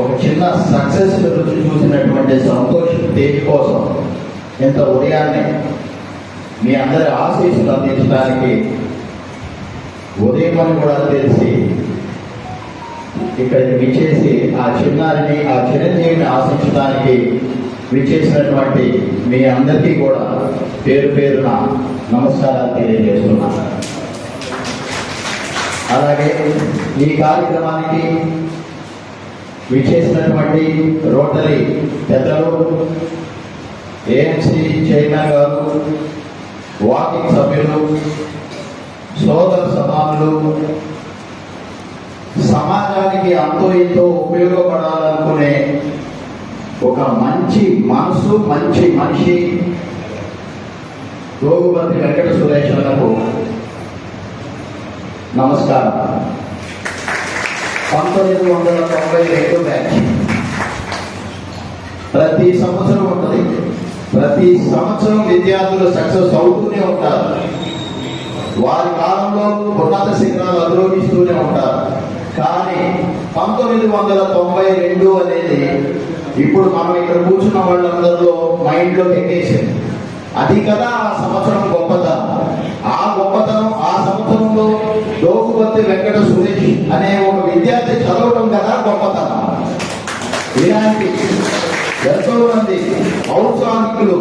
ఒక చిన్న సక్సెస్ రుచి చూసినటువంటి సంతోషం తేజ్ కోసం ఇంత ఉదయాన్నే మీ అందరి ఆశీస్సులు అందించడానికి ఉదయం అని కూడా తెలిసి ఇక్కడికి విచ్చేసి ఆ చిన్నారిని ఆ చిరంజీవిని ఆశించడానికి విచ్చేసినటువంటి మీ అందరికీ కూడా పేరు పేరున నమస్కారాలు తెలియజేస్తున్నాను. అలాగే ఈ కార్యక్రమానికి విచ్చేసినటువంటి రోటరీ పెద్దలు ఏఎంసీ చైర్మన్ గారు వాకింగ్ సభ్యులు సోదర సమానులు సమాజానికి అంతో ఎంతో ఉపయోగపడాలనుకునే ఒక మంచి మనసు మంచి మనిషి రోగుపతి వెంకట సురేష్ నమస్కారం. పంతొమ్మిది వందల తొంభై రెండు బ్యాచ్. ప్రతి సంవత్సరం ఉంటుంది. ప్రతి సంవత్సరం విద్యార్థులు సక్సెస్ అవుతూనే ఉంటారు. వారి కాలంలో ఉన్నత శిఖరాలు అధిరోహిస్తూనే ఉంటారు. కానీ పంతొమ్మిది వందల తొంభై రెండు అనేది ఇప్పుడు మనం ఇక్కడ కూర్చున్న వాళ్ళందరిలో మైండ్లోకి ఎక్కేసింది. అది కదా ఆ సంవత్సరం గొప్ప లోకుపతి వెంకట సురేష్ అనే ఒక విద్యార్థి చదవడం కదా గొప్పతనం. ఇలాంటి ఎంతో మంది ఔత్సాహికులు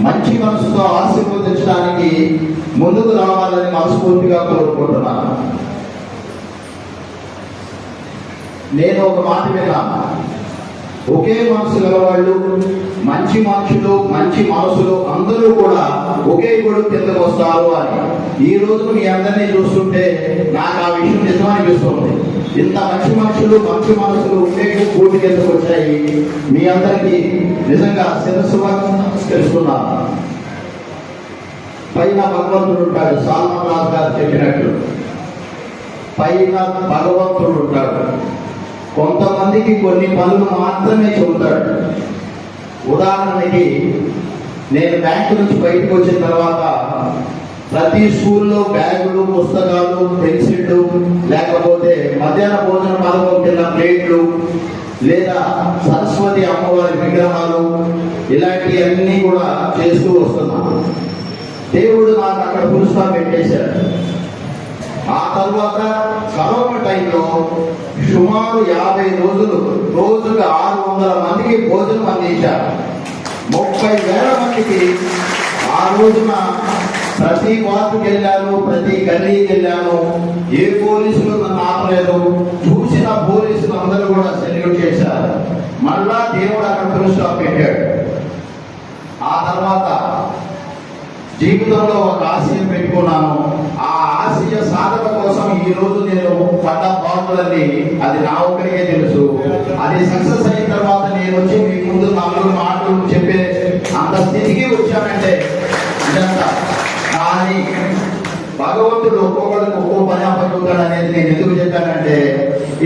మంచి మనసుతో ఆశీర్వదించడానికి ముందుకు రావాలని మనస్ఫూర్తిగా కోరుకుంటున్నాను. నేను ఒక మాట విన్నాను. ఒకే మనసు గలవాళ్ళు మంచి మనుషులు మంచి మనసులు అందరూ కూడా ఒకే కొడుకు కిందకు వస్తారు అని. ఈ రోజు మీ అందరినీ చూస్తుంటే నాకు ఆ విషయం నిజమనిపిస్తుంది ఇంత మంచి మనుషులు మంచి మనుషులు ఒకే కోటి కిందకు వచ్చాయి. మీ అందరికీ నిజంగా శిరస్సు తెలుసుకున్నాను పైన భగవంతుడు ఉంటాడు సాల్మన్ రాజు గారు చెప్పినట్లు పైన భగవంతుడు ఉంటాడు. కొంతమందికి కొన్ని పనులు మాత్రమే చెబుతాడు. ఉదాహరణకి నేను బ్యాంకు నుంచి బయటకు వచ్చిన తర్వాత ప్రతి స్కూల్లో బ్యాగులు పుస్తకాలు పెన్సిళ్ళు లేకపోతే మధ్యాహ్న భోజన పథకం కింద ప్లేట్లు లేదా సరస్వతి అమ్మవారి విగ్రహాలు ఇలాంటివన్నీ కూడా చేస్తూ వస్తున్నాను దేవుడు నాకు అక్కడ పురుషుగా పెట్టేశాడు. ఆ తర్వాత కరోనా టైంలో సుమారు యాభై రోజులు రోజుకు ఆరు వందల మందికి భోజనం అందించారు. ముప్పై వేల మందికి ఆ రోజున ప్రతి వార్డుకి వెళ్ళాను ప్రతి గల్లీకి వెళ్ళాను ఏ పోలీసులు నన్ను ఆపలేదు. చూసిన పోలీసులు అందరూ కూడా సెల్యూట్ చేశారు. మళ్ళా దేవుడు అక్కడ ఫుల్ స్టాప్ పెట్టాడు. ఆ తర్వాత జీవితంలో ఒక ఆశయం పెట్టుకున్నాను. ఆ ఆశయ సాధన కోసం ఈ రోజు నేను పడ్డ బాగులని అది నా ఒక్కరికే తెలుసు. అది సక్సెస్ అయిన తర్వాత భగవంతుడు ఒక్కొక్కరికి ఒక్కో పని అప్పచెబుతాడు అనేది నేను ఎందుకు చెప్పానంటే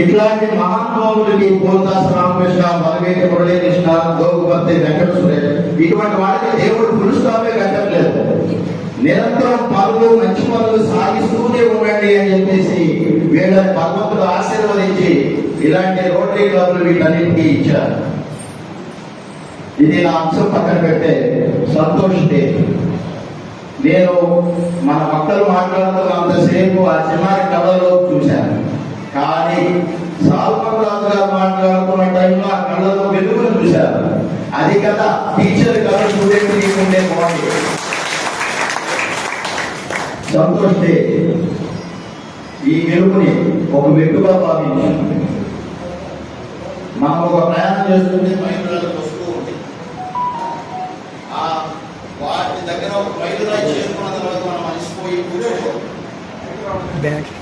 ఇట్లాంటి మహానుభావులకి పోల్దాస్ రామకృష్ణ బలవేటి మురళీకృష్ణ గోగుపతి వెంకట సురేష్ ఇటువంటి వాడికి దేవుడు పురుషుతామే కట్టట్లేదు. నిరంతరం పనులు మంచి పనులు సాగిస్తూనే ఉండండి అని చెప్పేసి వీళ్ళని భగవంతుడు ఆశీర్వదించి ఇలాంటి రోటరీ క్లబ్లు వీటన్నింటినీ ఇచ్చారు. ఇది నా అంశం పక్కన పెట్టే సంతోష్ డే. నేను మన మక్కలు మాట్లాడుతున్నంతసేపు ఆ చిన్నారి కళ్ళలో చూశాను. కానీ సాల్మన్ రాజు గారు మాట్లాడుతున్న టైంలో ఆ కళ్ళలో వెలుగును చూశారు అది కదా టీచర్ కళ స్టూడెంట్ తీసుకుంటే బాగుంది సంతోష్ ఈ వెలుగుని ఒక వెలుగుగా భావించాను మనం ఒక ప్రయాణం చేస్తుంటే మైలురాళ్ళు వస్తూ Back.